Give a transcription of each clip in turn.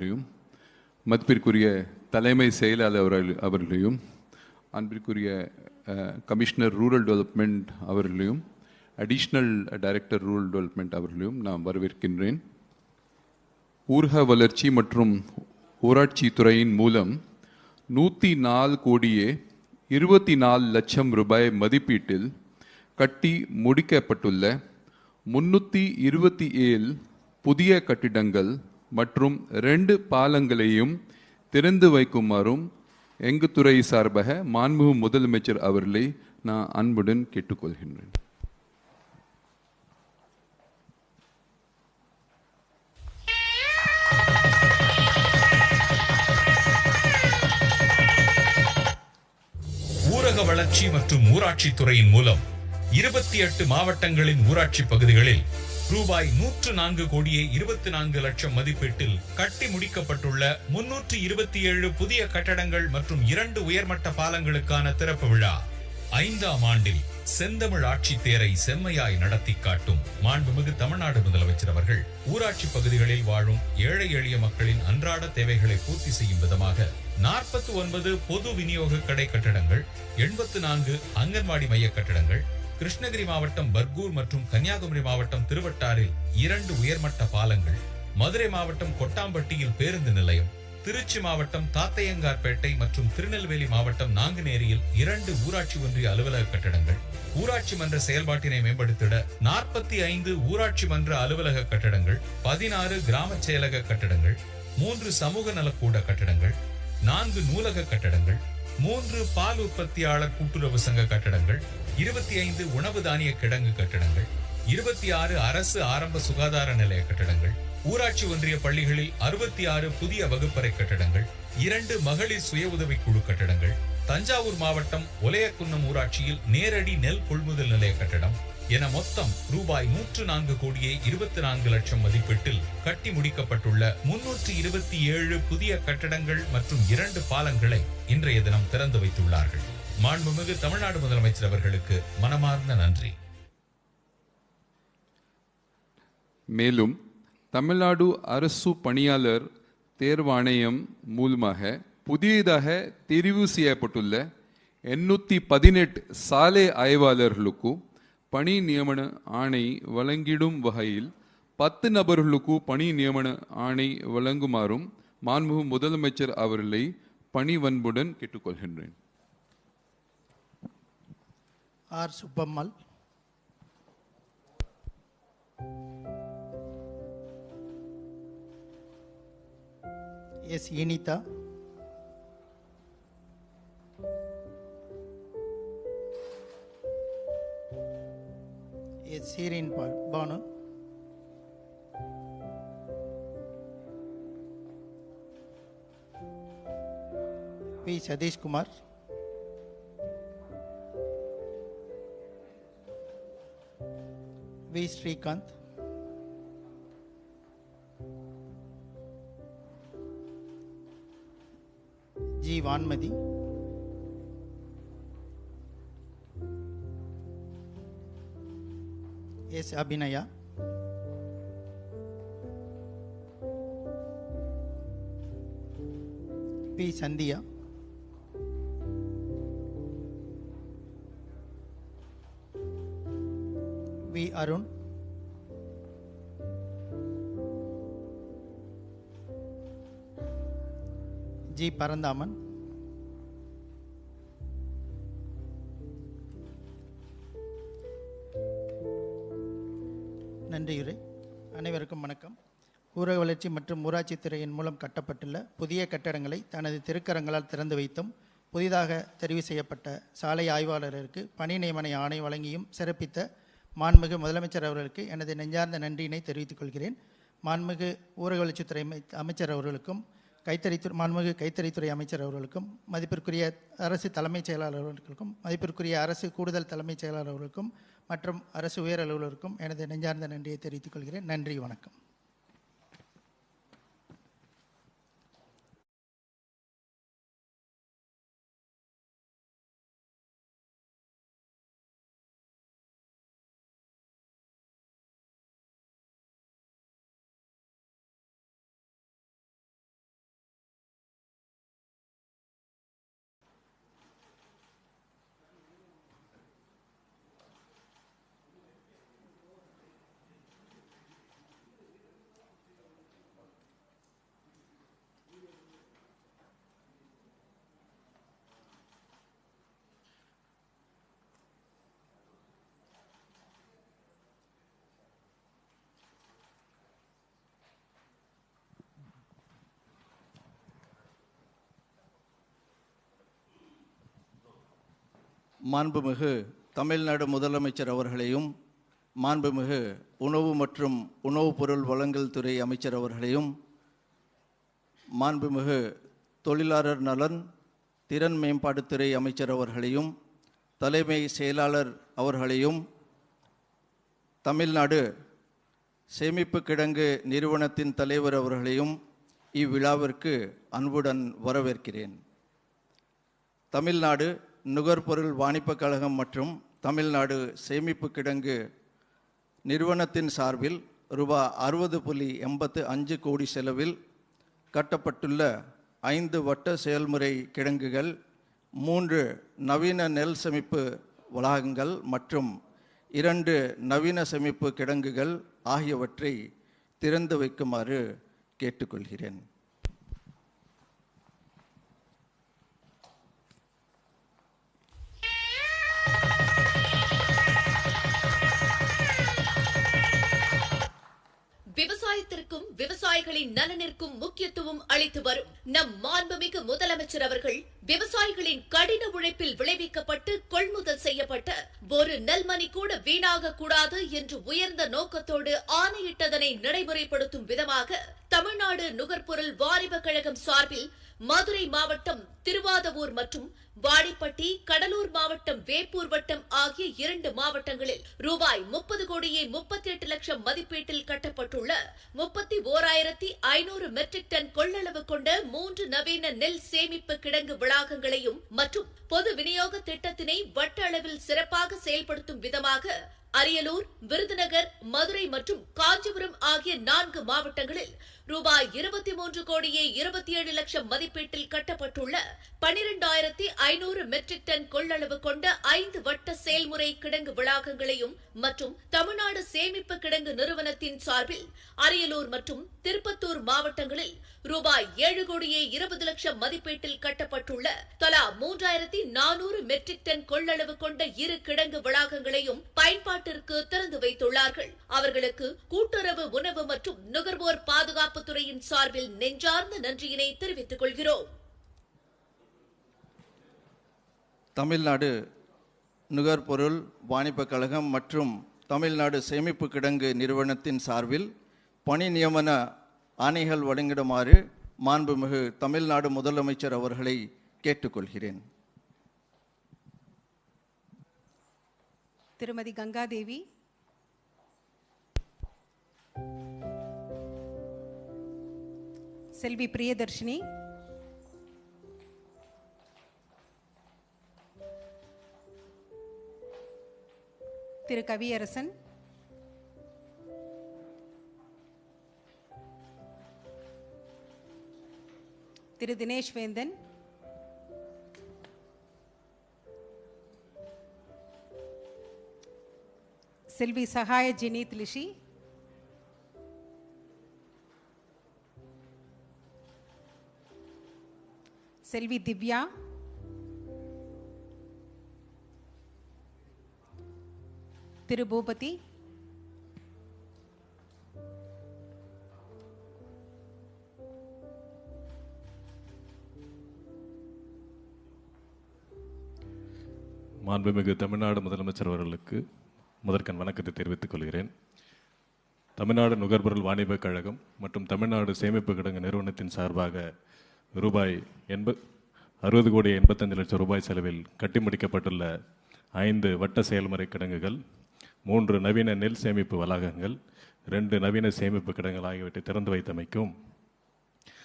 அவர்களையும் மதிப்பிற்குரிய தலைமை செயலாளர் அவர்கள் அவர்களையும் அன்பிற்குரிய கமிஷனர் ரூரல் டெவலப்மெண்ட் அவர்களையும் அடிஷ்னல் டைரக்டர் ரூரல் டெவலப்மெண்ட் அவர்களையும் நான் வரவேற்கின்றேன். ஊரக வளர்ச்சி மற்றும் ஊராட்சி துறையின் மூலம் நூற்றி நாலு கோடியே இருபத்தி நாலு லட்சம் ரூபாய் மதிப்பீட்டில் கட்டி முடிக்கப்பட்டுள்ள முன்னூற்றி இருபத்தி ஏழு புதிய கட்டிடங்கள் மற்றும் ரெண்டு பாலங்களையும் திறந்து வைக்குமாறும் எங்கு துறை சார்பாக மாண்புமிகு முதலமைச்சர் அவர்களை நான் அன்புடன் கேட்டுக்கொள்கின்றேன். ஊரக வளர்ச்சி மற்றும் ஊராட்சி துறையின் மூலம் இருபத்தி எட்டு மாவட்டங்களின் ஊராட்சி பகுதிகளில் ரூபாய் நூற்று நான்கு கோடியே இருபத்தி நான்கு லட்சம் மதிப்பீட்டில் கட்டி முடிக்கப்பட்டுள்ள முன்னூற்று இருபத்தி ஏழு புதிய கட்டடங்கள் மற்றும் இரண்டு உயர்மட்ட பாலங்களுக்கான திறப்பு விழா. ஐந்தாம் ஆண்டில் செந்தமிழ் ஆட்சி தேரை செம்மையாய் நடத்தி காட்டும். மாண்புமிகு தமிழ்நாடு முதலமைச்சர் அவர்கள் ஊராட்சி பகுதிகளில் வாழும் ஏழை எளிய மக்களின் அன்றாட தேவைகளை பூர்த்தி செய்யும் விதமாக நாற்பத்தி ஒன்பது பொது விநியோக கடை கட்டடங்கள் எண்பத்து நான்கு அங்கன்வாடி மைய கட்டடங்கள் கிருஷ்ணகிரி மாவட்டம் பர்கூர் மற்றும் கன்னியாகுமரி மாவட்டம் திருவட்டாரில் இரண்டு உயர்மட்ட பாலங்கள் மதுரை மாவட்டம் கொட்டாம்பட்டியில் பேருந்து நிலையம் திருச்சி மாவட்டம் தாத்தையங்கார்பேட்டை மற்றும் திருநெல்வேலி மாவட்டம் நாங்குநேரியில் இரண்டு ஊராட்சி ஒன்றிய அலுவலக கட்டடங்கள் ஊராட்சி மன்ற செயல்பாட்டினை மேம்படுத்திட நாற்பத்தி ஐந்து ஊராட்சி மன்ற அலுவலக கட்டடங்கள் பதினாறு கிராம செயலக கட்டடங்கள் மூன்று சமூக நலக்கூட கட்டடங்கள் நான்கு நூலக கட்டடங்கள் மூன்று பால் உற்பத்தியாளர் கூட்டுறவு சங்க கட்டடங்கள் இருபத்தி ஐந்து உணவு தானிய கிடங்கு கட்டடங்கள் இருபத்தி ஆறு அரசு ஆரம்ப சுகாதார நிலைய கட்டடங்கள் ஊராட்சி ஒன்றிய பள்ளிகளில் அறுபத்தி ஆறு புதிய வகுப்பறை கட்டடங்கள் இரண்டு மகளிர் சுய உதவி குழு கட்டடங்கள் தஞ்சாவூர் மாவட்டம் ஒலையக்குன்னம் ஊராட்சியில் நேரடி நெல் கொள்முதல் நிலைய கட்டடம் என மொத்தம் ரூபாய் நூற்று நான்கு கோடியே இருபத்தி நான்கு லட்சம் மதிப்பீட்டில் கட்டி முடிக்கப்பட்டுள்ள முன்னூற்று இருபத்தி ஏழு புதிய கட்டடங்கள் மற்றும் இரண்டு பாலங்களை இன்றைய தினம் திறந்து வைத்துள்ளார்கள். மாண்புமிகு தமிழ்நாடு முதலமைச்சர் அவர்களுக்கு மனமார்ந்த நன்றி. மேலும் தமிழ்நாடு அரசு பணியாளர் தேர்வாணையம் மூலமாக புதியதாக தெரிவு செய்யப்பட்டுள்ள எண்ணூற்றி பதினெட்டு சாலை ஆய்வாளர்களுக்கு பணி நியமன ஆணை வழங்கிடும் வகையில் பத்து நபர்களுக்கு பணி நியமன ஆணை வழங்குமாறும் மாண்புமிகு முதலமைச்சர் அவர்களை பணி வன்புடன் கேட்டுக்கொள்கின்றேன். R Subbammal. S Inita Sireen Banu P Satish Kumar. V Srikanth G Vanamathi S Abhinaya P Sandhya V Arun. G Paranthaman. நன்றியுரை. அனைவருக்கும் வணக்கம். ஊரக வளர்ச்சி மற்றும் ஊராட்சி துறையின் மூலம் கட்டப்பட்டுள்ள புதிய கட்டடங்களை தனது திருக்கரங்களால் திறந்து வைத்தும் புதிதாக தெரிவு செய்யப்பட்ட சாலை ஆய்வாளருக்கு பணி நியமன ஆணை வழங்கியும் சிறப்பித்த மாண்புமிகு முதலமைச்சர் அவர்களுக்கு எனது நெஞ்சார்ந்த நன்றியினை தெரிவித்துக் கொள்கிறேன். மாண்புமிகு ஊரக வளர்ச்சித்துறை அமை- அமைச்சர் அவர்களுக்கும் கைத்தறித்துறை மாண்புமிகு கைத்தறித்துறை அமைச்சர் அவர்களுக்கும் மதிப்பிற்குரிய அரசு தலைமைச் செயலாளர் அவர்களுக்கும் மதிப்பிற்குரிய அரசு கூடுதல் தலைமைச் செயலாளர் அவர்களுக்கும் மற்றும் அரசு உயர் அலுவலருக்கும் எனது நெஞ்சார்ந்த நன்றியை தெரிவித்துக் கொள்கிறேன். நன்றி வணக்கம். மாண்புமிகு தமிழ்நாடு முதலமைச்சர் அவர்களையும் மாண்புமிகு உணவு மற்றும் உணவுப் பொருள் வழங்கல் துறை அமைச்சர் அவர்களையும் மாண்புமிகு தொழிலாளர் நலன் திறன் மேம்பாட்டுத்துறை அமைச்சர் அவர்களையும் தலைமை செயலாளர் அவர்களையும் தமிழ்நாடு சேமிப்பு கிடங்கு நிறுவனத்தின் தலைவர் அவர்களையும் இவ்விழாவிற்கு அன்புடன் வரவேற்கிறேன். தமிழ்நாடு நுகர்பொருள் வாணிபக் கழகம் மற்றும் தமிழ்நாடு சேமிப்பு கிடங்கு நிறுவனத்தின் சார்பில் ரூபா அறுபது புள்ளி எண்பத்து அஞ்சு கோடி செலவில் கட்டப்பட்டுள்ள ஐந்து வட்ட செயல்முறை கிடங்குகள் மூன்று நவீன நெல் சேமிப்பு வளாகங்கள் மற்றும் இரண்டு நவீன சேமிப்பு கிடங்குகள் ஆகியவற்றை திறந்து வைக்குமாறு கேட்டுக்கொள்கிறேன். விவசாயத்திற்கும் விவசாயிகளின் நலனிற்கும் முக்கியத்துவம் அளித்து வரும் நம் மாண்புமிகு முதலமைச்சர் அவர்கள் விவசாயிகளின் கடின உழைப்பில் விளைவிக்கப்பட்டு கொள்முதல் செய்யப்பட்ட ஒரு நெல்மணி கூட வீணாக கூடாது என்று உயர்ந்த நோக்கத்தோடு ஆணையிட்டதனை நடைமுறைப்படுத்தும் விதமாக தமிழ்நாடு நுகர்பொருள் வாரிப கழகம் சார்பில் மதுரை மாவட்டம் திருவாதவூர் மற்றும் வாடிப்பட்டி கடலூர் மாவட்டம் வேப்பூர் வட்டம் ஆகிய இரண்டு மாவட்டங்களில் ரூபாய் முப்பது கோடியே முப்பத்தி எட்டு லட்சம் மதிப்பீட்டில் கட்டப்பட்டுள்ள முப்பத்தி ஓராயிரத்தி ஐநூறு மெட்ரிக் டன் கொள்ளளவு கொண்ட மூன்று நவீன நெல் சேமிப்பு கிடங்கு வளாகங்களையும் மற்றும் பொது விநியோக திட்டத்தினை வட்ட அளவில் சிறப்பாக செயல்படுத்தும் விதமாக அரியலூர் விருதுநகர் மதுரை மற்றும் காஞ்சிபுரம் ஆகிய நான்கு மாவட்டங்களில் ரூபாய் இருபத்தி மூன்று கோடியே இருபத்தி ஏழு லட்சம் மதிப்பீட்டில் கட்டப்பட்டுள்ள பனிரெண்டாயிரத்தி ஐநூறு மெட்ரிக் டன் கொள்ளளவு கொண்ட ஐந்து வட்ட செயல்முறை கிடங்கு வளாகங்களையும் மற்றும் தமிழ்நாடு சேமிப்பு கிடங்கு நிறுவனத்தின் சார்பில் அரியலூர் மற்றும் திருப்பத்தூர் மாவட்டங்களில் ரூபாய் ஏழு கோடியே இருபது லட்சம் மதிப்பீட்டில் கட்டப்பட்டுள்ள தலா மூன்றாயிரத்தி நானூறு மெட்ரிக் டன் கொள்ளளவு கொண்ட இரு கிடங்கு வளாகங்களையும் பயன்பாட்டிற்கு திறந்து வைத்துள்ளார்கள். அவர்களுக்கு கூட்டுறவு உணவு மற்றும் நுகர்வோர் பாதுகாப்பு துறையின் சார்பில் நெஞ்சார்ந்த நன்றியினை தெரிவித்துக் கொள்கிறோம். தமிழ்நாடு நுகர்பொருள் வாணிபக் கழகம் மற்றும் தமிழ்நாடு சேமிப்பு கிடங்கு நிறுவனத்தின் சார்பில் பணி நியமன ஆணைகள் வழங்கிடுமாறு மாண்புமிகு தமிழ்நாடு முதலமைச்சர் அவர்களை கேட்டுக்கொள்கிறேன். திருமதி கங்காதேவி செல்வி பிரியதர்ஷினி. திரு கவியரசன். திரு தினேஷ் வேந்தன் செல்வி சகாய ஜெனீத் லிஷி செல்வி திவ்யா. திரு பூபதி. மாண்புமிகு தமிழ்நாடு முதலமைச்சர் அவர்களுக்கு முதற்கண் வணக்கத்தை தெரிவித்துக் கொள்கிறேன். தமிழ்நாடு நுகர்பொருள் வாணிபக் கழகம் மற்றும் தமிழ்நாடு சேமிப்பு கிடங்கு நிறுவனத்தின் சார்பாக ரூபாய் எண்ப அறுபது கோடி எண்பத்தஞ்சு லட்சம் ரூபாய் செலவில் கட்டி முடிக்கப்பட்டுள்ள ஐந்து வட்ட செயல்முறை கிடங்குகள் மூன்று நவீன நெல் சேமிப்பு வளாகங்கள் ரெண்டு நவீன சேமிப்பு கிடங்குகள் ஆகியவற்றை திறந்து வைத்தமைக்கும்.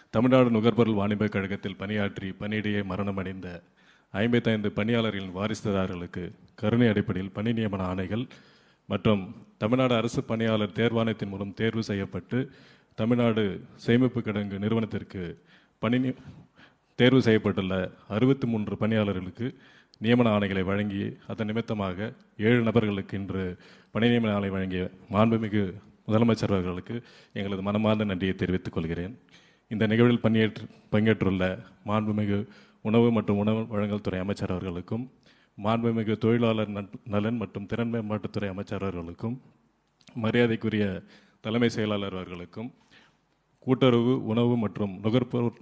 தமிழ்நாடு நுகர்பொருள் வாணிபக் கழகத்தில் பணியாற்றி பணியிடையே மரணமடைந்த ஐம்பத்தைந்து பணியாளர்களின் வாரிசுதாரர்களுக்கு கருணை அடிப்படையில் பணி நியமன ஆணைகள் மற்றும் தமிழ்நாடு அரசு பணியாளர் தேர்வாணையத்தின் மூலம் தேர்வு செய்யப்பட்டு தமிழ்நாடு சேமிப்பு கிடங்கு நிறுவனத்திற்கு பணி தேர்வு செய்யப்பட்டுள்ள அறுபத்தி மூன்று பணியாளர்களுக்கு நியமன ஆணைகளை வழங்கி அதன் நிமித்தமாக ஏழு நபர்களுக்கு இன்று பணி நியமன ஆணை வழங்கிய மாண்புமிகு முதலமைச்சர் அவர்களுக்கு எங்களது மனமார்ந்த நன்றியை தெரிவித்துக் கொள்கிறேன். இந்த நிகழ்வில் பங்கேற்று பங்கேற்றுள்ள மாண்புமிகு உணவு மற்றும் உணவு வழங்கல் துறை அமைச்சர் அவர்களுக்கும் மாண்புமிகு தொழிலாளர் நலன் மற்றும் திறன் மேம்பாட்டுத்துறை அமைச்சர் அவர்களுக்கும் மரியாதைக்குரிய தலைமை செயலாளர் அவர்களுக்கும் கூட்டுறவு உணவு மற்றும் நுகர்பொருள்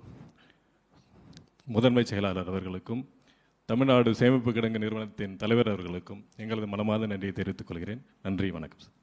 முதன்மை செயலாளர் அவர்களுக்கும் தமிழ்நாடு சேமிப்பு கிடங்கு நிறுவனத்தின் தலைவர் அவர்களுக்கும் எங்களது மனமார்ந்த நன்றியை தெரிவித்துக் கொள்கிறேன். நன்றி வணக்கம் சார்.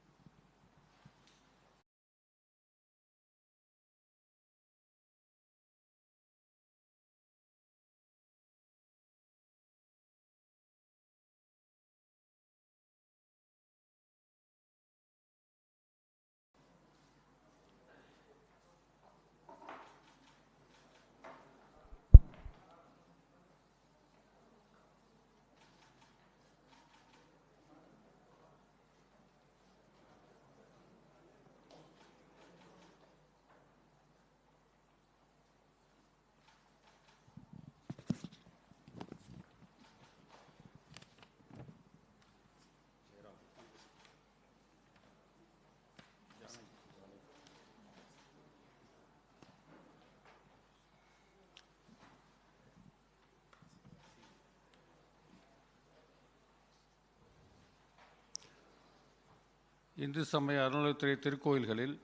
இந்து சமய அறநிலையத்துறை திருக்கோயில்களில்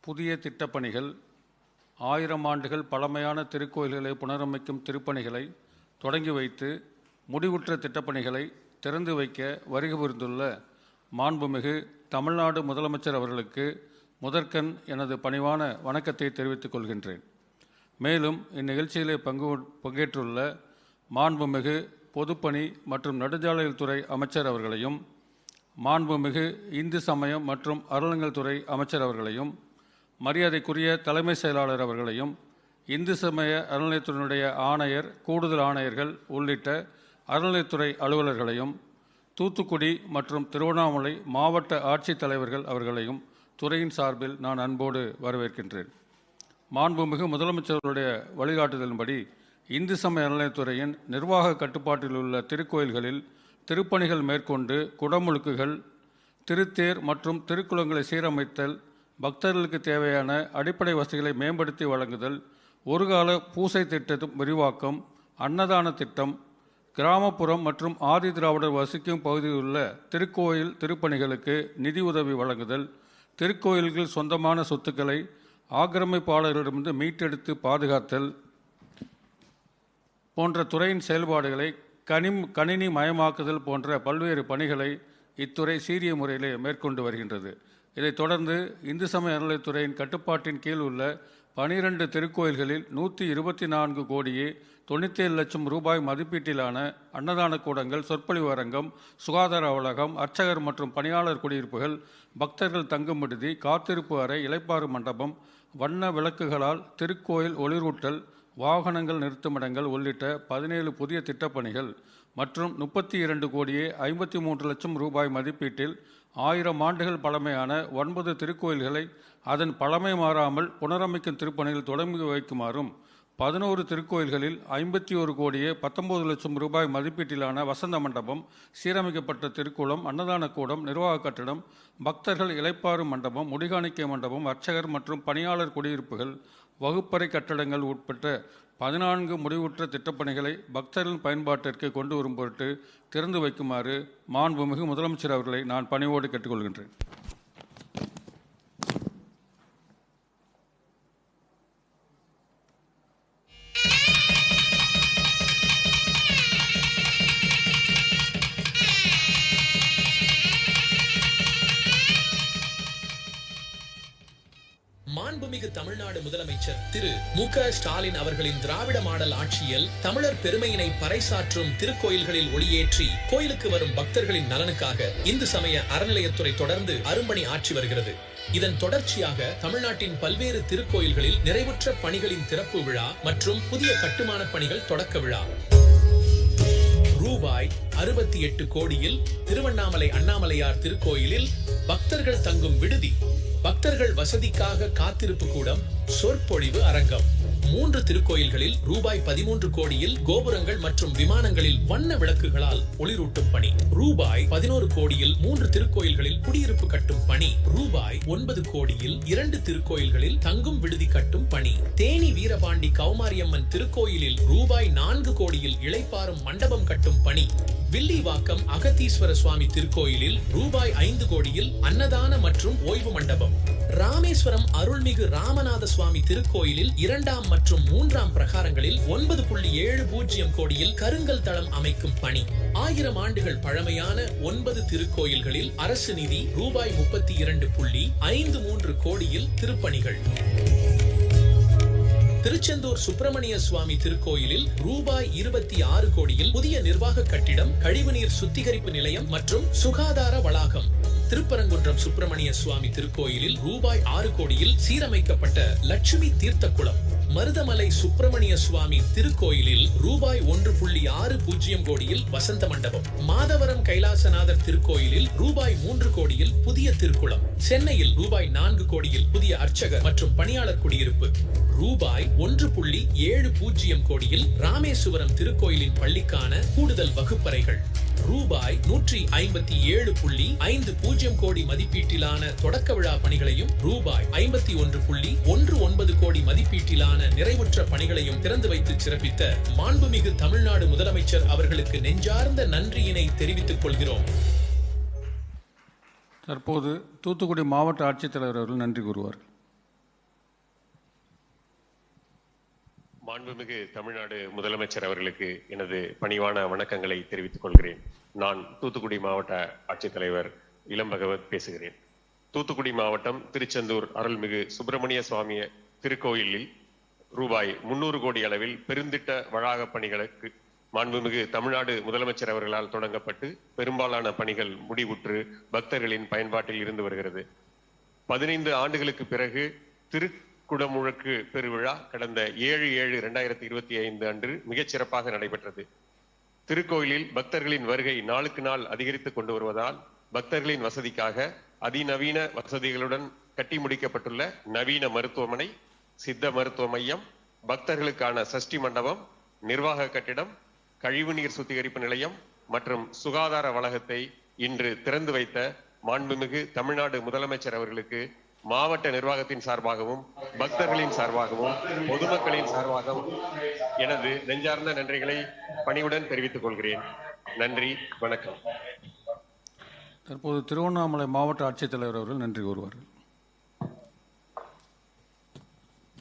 புதிய திட்டப்பணிகள் ஆயிரம் ஆண்டுகள் பழமையான திருக்கோயில்களை புனரமைக்கும் திருப்பணிகளை தொடங்கி வைத்து முடிவுற்ற திட்டப்பணிகளை திறந்து வைக்க வருகை புரிந்துள்ள மாண்புமிகு தமிழ்நாடு முதலமைச்சர் அவர்களுக்கு முதற்கண் எனது பணிவான வணக்கத்தை தெரிவித்துக் கொள்கின்றேன். மேலும் இந்நிகழ்ச்சியிலே பங்கு பங்கேற்றுள்ள மாண்புமிகு பொதுப்பணி மற்றும் நெடுஞ்சாலைகள் துறை அமைச்சர் அவர்களையும் மாண்புமிகு இந்து சமயம் மற்றும் அறநிலையங்கள் துறை அமைச்சர் அவர்களையும் மரியாதைக்குரிய தலைமை செயலாளர் அவர்களையும் இந்து சமய அறநிலையத்துறையினுடைய ஆணையர் கூடுதல் ஆணையர்கள் உள்ளிட்ட அறநிலையத்துறை அலுவலர்களையும் தூத்துக்குடி மற்றும் திருவண்ணாமலை மாவட்ட ஆட்சித்தலைவர்கள் அவர்களையும் துறையின் சார்பில் நான் அன்போடு வரவேற்கின்றேன். மாண்புமிகு முதலமைச்சர்களுடைய வழிகாட்டுதலின்படி இந்து சமய அறநிலையத்துறையின் நிர்வாக கட்டுப்பாட்டில் உள்ள திருக்கோயில்களில் திருப்பணிகள் மேற்கொண்டு குடமுழுக்குகள் திருத்தேர் மற்றும் திருக்குளங்களை சீரமைத்தல் பக்தர்களுக்கு தேவையான அடிப்படை வசதிகளை மேம்படுத்தி வழங்குதல் ஒருகால பூசை திட்டத்தும் விரிவாக்கம் அன்னதான திட்டம் கிராமப்புறம் மற்றும் ஆதி திராவிடர் வசிக்கும் பகுதியில் உள்ள திருக்கோயில் திருப்பணிகளுக்கு நிதி உதவி வழங்குதல் திருக்கோயில்கள் சொந்தமான சொத்துக்களை ஆக்கிரமிப்பாளர்களிடமிருந்து மீட்டெடுத்து பாதுகாத்தல் போன்ற துறையின் செயல்பாடுகளை கனிம் கணினி மயமாக்குதல் போன்ற பல்வேறு பணிகளை இத்துறை சீரிய முறையிலே மேற்கொண்டு வருகின்றது. இதைத் தொடர்ந்து இந்து சமய அறநிலையத்துறையின் கட்டுப்பாட்டின் கீழ் உள்ள பனிரெண்டு திருக்கோயில்களில் நூற்றி இருபத்தி நான்கு கோடியே தொண்ணூற்றேழு லட்சம் ரூபாய் மதிப்பீட்டிலான அன்னதான கூடங்கள் சொற்பொழிவு அரங்கம் சுகாதார அலுவலகம் அர்ச்சகர் மற்றும் பணியாளர் குடியிருப்புகள் பக்தர்கள் தங்கும் விடுதி காத்திருப்பு அறை இலைப்பாறு மண்டபம் வண்ண விளக்குகளால் திருக்கோயில் ஒளிரூட்டல் வாகனங்கள் நிறுத்துமிடங்கள் உள்ளிட்ட பதினேழு புதிய திட்டப்பணிகள் மற்றும் முப்பத்தி இரண்டு கோடியே ஐம்பத்தி மூன்று லட்சம் ரூபாய் மதிப்பீட்டில் ஆயிரம் ஆண்டுகள் பழமையான ஒன்பது திருக்கோயில்களை அதன் பழமை மாறாமல் புனரமைக்கும் திருப்பணிகள் தொடங்கி வைக்குமாறும் பதினோரு திருக்கோயில்களில் ஐம்பத்தி ஒரு கோடியே பத்தொன்பது லட்சம் ரூபாய் மதிப்பீட்டிலான வசந்த மண்டபம் சீரமைக்கப்பட்ட திருக்குளம் அன்னதான கூடம் நிர்வாக கட்டடம் பக்தர்கள் இளைப்பாறு மண்டபம் முடிகாணிக்கை மண்டபம் அர்ச்சகர் மற்றும் பணியாளர் குடியிருப்புகள் வகுப்பறை கட்டடங்கள் உட்பட்ட பதினான்கு முடிவுற்ற திட்டப்பணிகளை பக்தர்களின் பயன்பாட்டிற்கு கொண்டு வரும் பொருட்டு திறந்து வைக்குமாறு மாண்புமிகு முதலமைச்சர் அவர்களை நான் பணிவோடு கேட்டுக்கொள்கின்றேன். தமிழ்நாடு முதலமைச்சர் திரு. மு. ஸ்டாலின் அவர்களின் திராவிட மாடல் ஆட்சியில் தமிழர் பெருமையினை பறைசாற்றும் திருக்கோயில்களில் ஒளியேற்றி கோயிலுக்கு வரும் பக்தர்களின் நலனுக்காக இந்து சமய அறநிலையத்துறை தொடர்ந்து அரும்பணி ஆற்றி வருகிறது. இதன் தொடர்ச்சியாக தமிழ்நாட்டின் பல்வேறு திருக்கோயில்களில் நிறைவுற்ற பணிகளின் திறப்பு விழா மற்றும் புதிய கட்டுமான பணிகள் தொடக்க விழா. ரூபாய் அறுபத்தி எட்டு கோடியில் திருவண்ணாமலை அண்ணாமலையார் திருக்கோயிலில் பக்தர்கள் தங்கும் விடுதி பக்தர்கள் வசதிக்காக காத்திருப்பு கூடம் சொற்பொழிவு அரங்கம். மூன்று திருக்கோயில்களில் ரூபாய் பதிமூன்று கோடியில் கோபுரங்கள் மற்றும் விமானங்களில் வண்ண விளக்குகளால் ஒளிரூட்டும் பணி. ரூபாய் பதினோரு கோடியில் மூன்று திருக்கோயில்களில் குடியிருப்பு கட்டும் பணி. ரூபாய் ஒன்பது கோடியில் இரண்டு திருக்கோயில்களில் தங்கும் விடுதி கட்டும் பணி. தேனி வீரபாண்டி கௌமாரியம்மன் திருக்கோயிலில் ரூபாய் நான்கு கோடியில் இளைப்பாறும் மண்டபம் கட்டும் பணி. வில்லிவாக்கம் அகத்தீஸ்வர சுவாமி திருக்கோயிலில் ரூபாய் ஐந்து கோடியில் அன்னதான மற்றும் ஓய்வு மண்டபம். ராமேஸ்வரம் அருள்மிகு ராமநாத சுவாமி திருக்கோயிலில் இரண்டாம் மற்றும் மூன்றாம் பிரகாரங்களில் ஒன்பது புள்ளி ஏழு பூஜ்ஜியம் கோடியில் கருங்கல் தளம் அமைக்கும் பணி. ஆயிரம் ஆண்டுகள் பழமையான ஒன்பது திருக்கோயில்களில் அரசு நிதி ரூபாய் முப்பத்தி இரண்டு புள்ளி ஐந்து மூன்று கோடியில் திருப்பணிகள். திருச்செந்தூர் சுப்பிரமணிய சுவாமி திருக்கோயிலில் ரூபாய் இருபத்தி ஆறு கோடியில் புதிய நிர்வாக கட்டிடம் கழிவுநீர் சுத்திகரிப்பு நிலையம் மற்றும் சுகாதார வளாகம். திருப்பரங்குன்றம் சுப்பிரமணிய சுவாமி திருக்கோயிலில் ரூபாய் ஆறு கோடியில் சீரமைக்கப்பட்ட லட்சுமி தீர்த்த குளம் மருதமலை சுப்பிரமணிய சுவாமி திருக்கோயிலில் ரூபாய் ஒன்று புள்ளி ஆறு பூஜ்ஜியம் கோடியில் வசந்த மண்டபம். மாதவரம் கைலாசநாதர் திருக்கோயிலில் ரூபாய் மூன்று கோடியில் புதிய திருக்குளம். சென்னையில் ரூபாய் நான்கு கோடியில் புதிய அர்ச்சகர் மற்றும் பணியாளர் குடியிருப்பு. ரூபாய் ஒன்று புள்ளி ஏழு பூஜ்ஜியம் கோடியில் ராமேஸ்வரம் திருக்கோயிலின் பள்ளிக்கான கூடுதல் வகுப்பறைகள். ரூபாய் நூற்றி ஐம்பத்தி ஏழு புள்ளி ஐந்து பூஜ்ஜியம் கோடி மதிப்பீட்டிலான தொடக்க விழா பணிகளையும் ரூபாய் ஐம்பத்தி ஒன்று புள்ளி ஒன்று ஒன்பது கோடி மதிப்பீட்டிலான நிறைவுற்ற பணிகளையும் திறந்து வைத்து சிறப்பித்த மாண்புமிகு தமிழ்நாடு முதலமைச்சர் அவர்களுக்கு நெஞ்சார்ந்த நன்றியினை தெரிவித்துக் கொள்கிறோம். தற்போது தூத்துக்குடி மாவட்ட ஆட்சித்தலைவர் அவர்கள் நன்றி கூறுவார்கள் மாண்புமிகு தமிழ்நாடு முதலமைச்சர் அவர்களுக்கு எனது பணிவான வணக்கங்களை தெரிவித்துக் கொள்கிறேன். நான் தூத்துக்குடி மாவட்ட ஆட்சித்தலைவர் இளம்பகவத் பேசுகிறேன். தூத்துக்குடி மாவட்டம் திருச்செந்தூர் அருள்மிகு சுப்பிரமணிய சுவாமி திருக்கோயிலில் ரூபாய் முன்னூறு கோடி அளவில் பெருந்திட்ட வளாக பணிகளுக்கு மாண்புமிகு தமிழ்நாடு முதலமைச்சர் அவர்களால் தொடங்கப்பட்டு பெரும்பாலான பணிகள் முடிவுற்று பக்தர்களின் பயன்பாட்டில் இருந்து வருகிறது. பதினைந்து ஆண்டுகளுக்கு பிறகு திருக்குடமுழக்கு பெருவிழா கடந்த ஏழு ஏழு இரண்டாயிரத்தி இருபத்தி ஐந்து அன்று மிகச்சிறப்பாக நடைபெற்றது. திருக்கோயிலில் பக்தர்களின் வருகை நாளுக்கு நாள் அதிகரித்துக் கொண்டு வருவதால் பக்தர்களின் வசதிக்காக அதிநவீன வசதிகளுடன் கட்டி முடிக்கப்பட்டுள்ள நவீன மருத்துவமனை சித்த மருத்துவ மையம் பக்தர்களுக்கான சஷ்டி மண்டபம் நிர்வாக கட்டிடம் கழிவுநீர் சுத்திகரிப்பு நிலையம் மற்றும் சுகாதார வளாகத்தை இன்று திறந்து வைத்த மாண்புமிகு தமிழ்நாடு முதலமைச்சர் அவர்களுக்கு மாவட்ட நிர்வாகத்தின் சார்பாகவும் பக்தர்களின் சார்பாகவும் பொதுமக்களின் சார்பாகவும் எனது நெஞ்சார்ந்த நன்றிகளை பணிவுடன் தெரிவித்துக் கொள்கிறேன். நன்றி வணக்கம். தற்போது திருவண்ணாமலை மாவட்ட ஆட்சித்தலைவர் அவர்கள் நன்றி கூறுவார்கள்.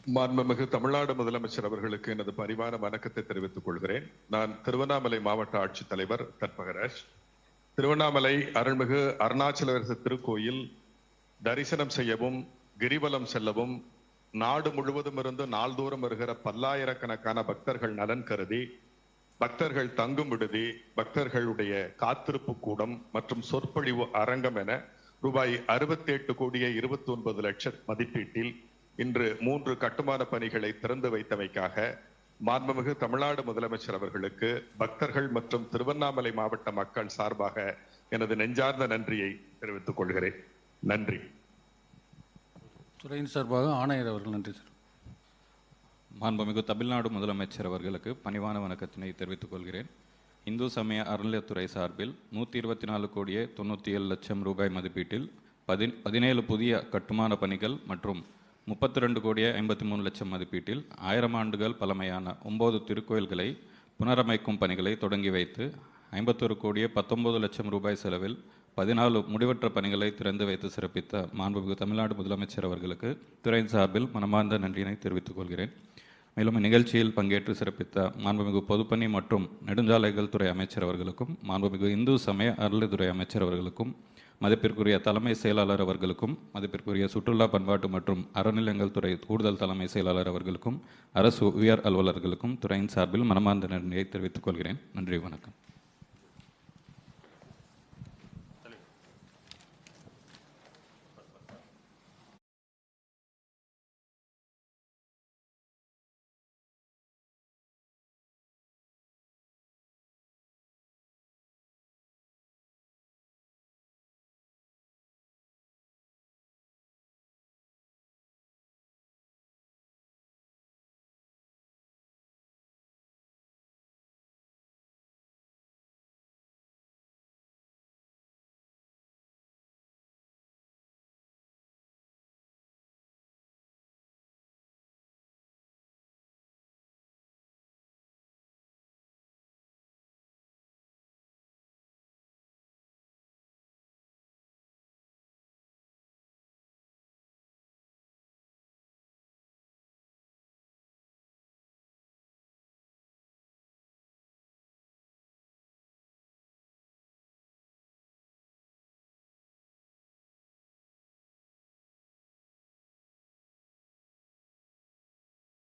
மாண்புமிகு தமிழ்நாடு முதலமைச்சர் அவர்களுக்கு எனது பரிவான வணக்கத்தை தெரிவித்துக் கொள்கிறேன். நான் திருவண்ணாமலை மாவட்ட ஆட்சித்தலைவர் தற்பகராஜ் திருவண்ணாமலை அருள்மிகு அருணாச்சலேஸ்வரர் திருக்கோயில் தரிசனம் செய்யவும் கிரிவலம் செல்லவும் நாடு முழுவதும் இருந்து நாள்தோறும் வருகிற பல்லாயிரக்கணக்கான பக்தர்கள் நலன் கருதி பக்தர்கள் தங்கும் விடுதி பக்தர்களுடைய காத்திருப்பு கூடம் மற்றும் சொற்பொழிவு அரங்கம் என ரூபாய் அறுபத்தி எட்டு கோடியே இருபத்தி ஒன்பது லட்சம் மதிப்பீட்டில் இன்று மூன்று கட்டுமான பணிகளை திறந்து வைத்தமைக்காக மாண்புமிகு தமிழ்நாடு முதலமைச்சர் அவர்களுக்கு பக்தர்கள் மற்றும் திருவண்ணாமலை மாவட்ட மக்கள் சார்பாக எனது நெஞ்சார்ந்த நன்றியை தெரிவித்துக் கொள்கிறேன். நன்றி. துறையின் சார்பாக ஆணையர் அவர்கள் நன்றி சார். மாண்புமிகு தமிழ்நாடு முதலமைச்சர் அவர்களுக்கு பணிவான வணக்கத்தினை தெரிவித்துக் கொள்கிறேன். இந்து சமய அறநிலையத்துறை சார்பில் நூற்றி இருபத்தி நாலு கோடியே தொண்ணூற்றி ஏழு லட்சம் ரூபாய் மதிப்பீட்டில் பதி பதினேழு புதிய கட்டுமான பணிகள் மற்றும் முப்பத்தி ரெண்டு கோடியே ஐம்பத்தி மூணு லட்சம் மதிப்பீட்டில் ஆயிரம் ஆண்டுகள் பழமையான ஒம்பது திருக்கோயில்களை புனரமைக்கும் பணிகளை தொடங்கி வைத்து ஐம்பத்தொரு கோடியே பத்தொம்பது லட்சம் ரூபாய் செலவில் பதினாலு முடிவற்ற பணிகளை திறந்து வைத்து சிறப்பித்த மாண்புமிகு தமிழ்நாடு முதலமைச்சர் அவர்களுக்கு துறையின் சார்பில் மனமார்ந்த நன்றியினை தெரிவித்துக் கொள்கிறேன். மேலும் இந்நிகழ்ச்சியில் பங்கேற்று சிறப்பித்த மாண்புமிகு பொதுப்பணி மற்றும் நெடுஞ்சாலைகள் துறை அமைச்சர் அவர்களுக்கும் மாண்புமிகு இந்து சமய அறநிலைத்துறை அமைச்சர் அவர்களுக்கும் மதிப்பிற்குரிய தலைமை செயலாளர் அவர்களுக்கும் மதிப்பிற்குரிய சுற்றுலா பண்பாட்டு மற்றும் அறநிலையங்கள் துறை கூடுதல் தலைமை செயலாளர் அவர்களுக்கும் அரசு உயர் அலுவலர்களுக்கும் துறையின் சார்பில் மனமார்ந்த நன்றியை தெரிவித்துக் கொள்கிறேன். நன்றி வணக்கம்.